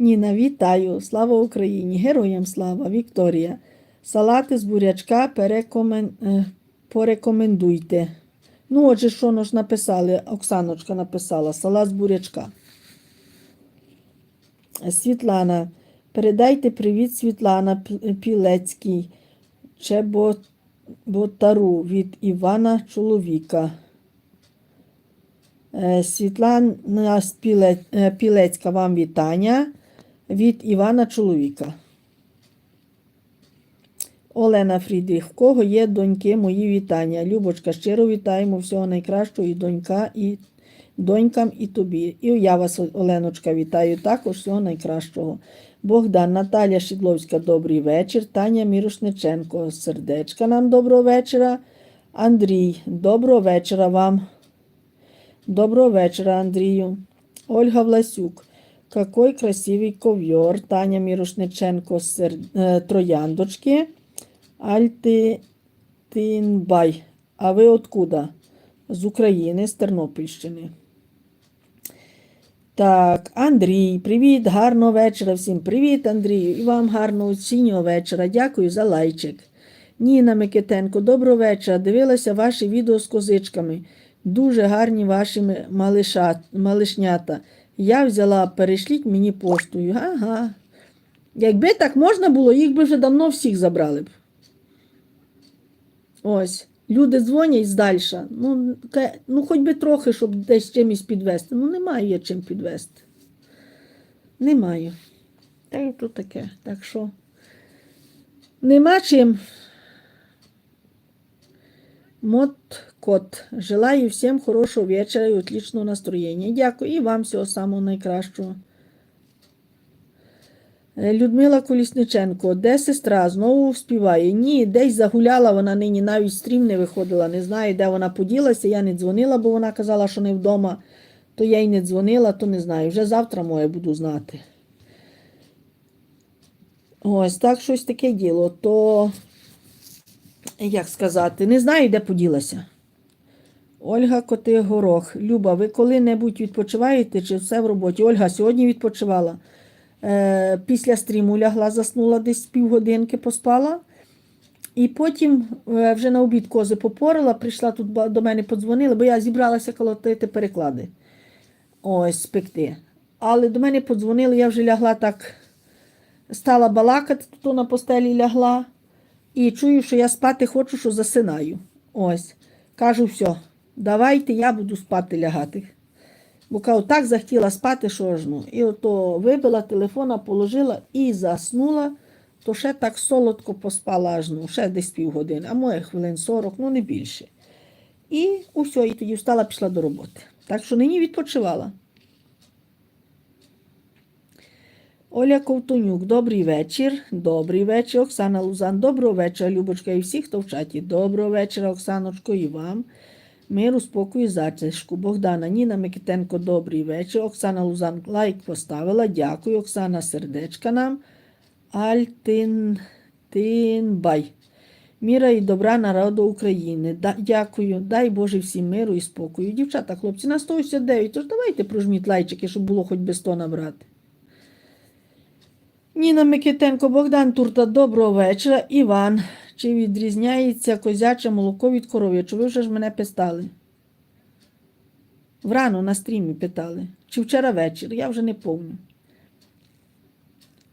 Ніна, вітаю! Слава Україні! Героям слава! Вікторія! Салати з бурячка перекомен... е, порекомендуйте. Ну, отже, що ж написали? Оксаночка написала салат з бурячка. Світлана. Передайте привіт, Світлана Пі- Пілецький. Чеботару від Івана Чоловіка. Е, Світлана е, Пілецька вам вітання від Івана Чоловіка. Олена Фрідріх, в кого є доньки, мої вітання. Любочка, щиро вітаємо всього найкращого і донька, і донькам, і тобі. І я вас, Оленочка, вітаю також всього найкращого. Богдан, Наталя Шідловська, добрий вечір. Таня Мірошниченко, сердечка нам доброго вечора. Андрій, доброго вечора вам. Доброго вечора, Андрію. Ольга Власюк. Какой красивый ковер. Таня Мірошниченко сер... е, Трояндочки. Альтинбай. А ви откуда? З України, з Тернопільщини. Так, Андрій, привіт, гарного вечора всім. Привіт, Андрію, і вам гарного осіннього вечора. Дякую за лайчик. Ніна Микитенко, доброго вечора. Дивилася ваші відео з козичками. Дуже гарні ваші малиша, малишнята. Я взяла, перешліть мені поштою. Ага. Якби так можна було, їх би вже давно всіх забрали б. Ось. Люди дзвонять здальша. Ну, ну, хоч би трохи, щоб десь чимось підвести. Ну, немає я чим підвести. Немає. Та й то таке. Так що. Нема чим. Мот кот. Желаю всім хорошого вечора і отличного настроєння. Дякую і вам всього самого найкращого. Е, Людмила Колісниченко, де сестра знову співає? Ні, десь загуляла вона нині, навіть стрім не виходила. Не знаю, де вона поділася. Я не дзвонила, бо вона казала, що не вдома. То я й не дзвонила, то не знаю. Вже завтра моє буду знати. Ось так щось таке діло. То, як сказати, не знаю, де поділася. Ольга Котигорох. Люба, ви коли-небудь відпочиваєте чи все в роботі? Ольга сьогодні відпочивала. Е, після стріму лягла, заснула десь півгодинки, поспала. І потім е, вже на обід кози попорила, прийшла тут до мене, подзвонила, бо я зібралася колотити переклади. Ось спекти. Але до мене подзвонили, я вже лягла так, стала балакати, тут на постелі лягла. І чую, що я спати хочу, що засинаю. Ось. Кажу, все, давайте я буду спати лягати. Бо кажу, так захотіла спати, що аж ну. І ото вибила телефона, положила і заснула, то ще так солодко поспала аж ну, ще десь півгодини, а моє хвилин 40, ну не більше. І усе, і тоді встала, пішла до роботи. Так що нині відпочивала. Оля Ковтонюк, добрий вечір. Добрий вечір. Оксана Лузан, доброго вечора, Любочка, і всі, хто в чаті. Доброго вечора, Оксаночко, і вам. Миру, спокою, затишку. Богдана, Ніна Микитенко, добрий вечір. Оксана Лузан лайк поставила. Дякую. Оксана Сердечка нам. Альтин Тинбай. Міра і добра народу України. Да, дякую. Дай Боже всім миру і спокою. Дівчата, хлопці, на 169. Тож давайте прожміть лайчики, щоб було хоч би 100 набрати. Ніна Микитенко, Богдан Турта, доброго вечора. Іван. Чи відрізняється козяче молоко від коров'ячого? Ви вже ж мене питали. Врано на стрімі питали. Чи вчора вечір? Я вже не помню.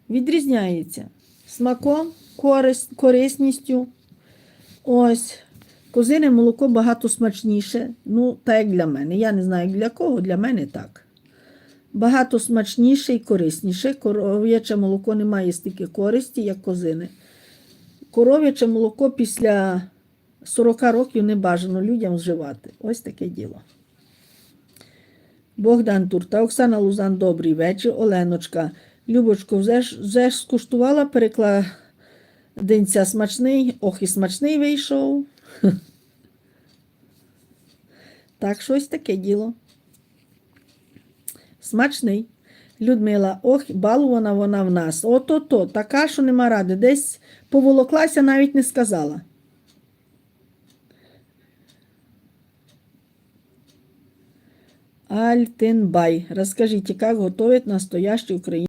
Відрізняється смаком, корис, корисністю. Ось. Козине молоко багато смачніше. Ну, так як для мене. Я не знаю, як для кого, для мене так. Багато смачніше і корисніше. Коров'яче молоко не має стільки користі, як козине. Коров'яче молоко після 40 років не бажано людям вживати. Ось таке діло. Богдан Турта, Оксана Лузан, добрий вечір. Оленочка, Любочко, вже ж скуштувала перекладинця смачний. Ох, і смачний вийшов. Так, щось таке діло. Смачний. Людмила, ох, балувана вона в нас. Ото-то, така, що нема ради. Десь поволоклася, навіть не сказала. Альтенбай. Розкажіть, як готують настоящий украинский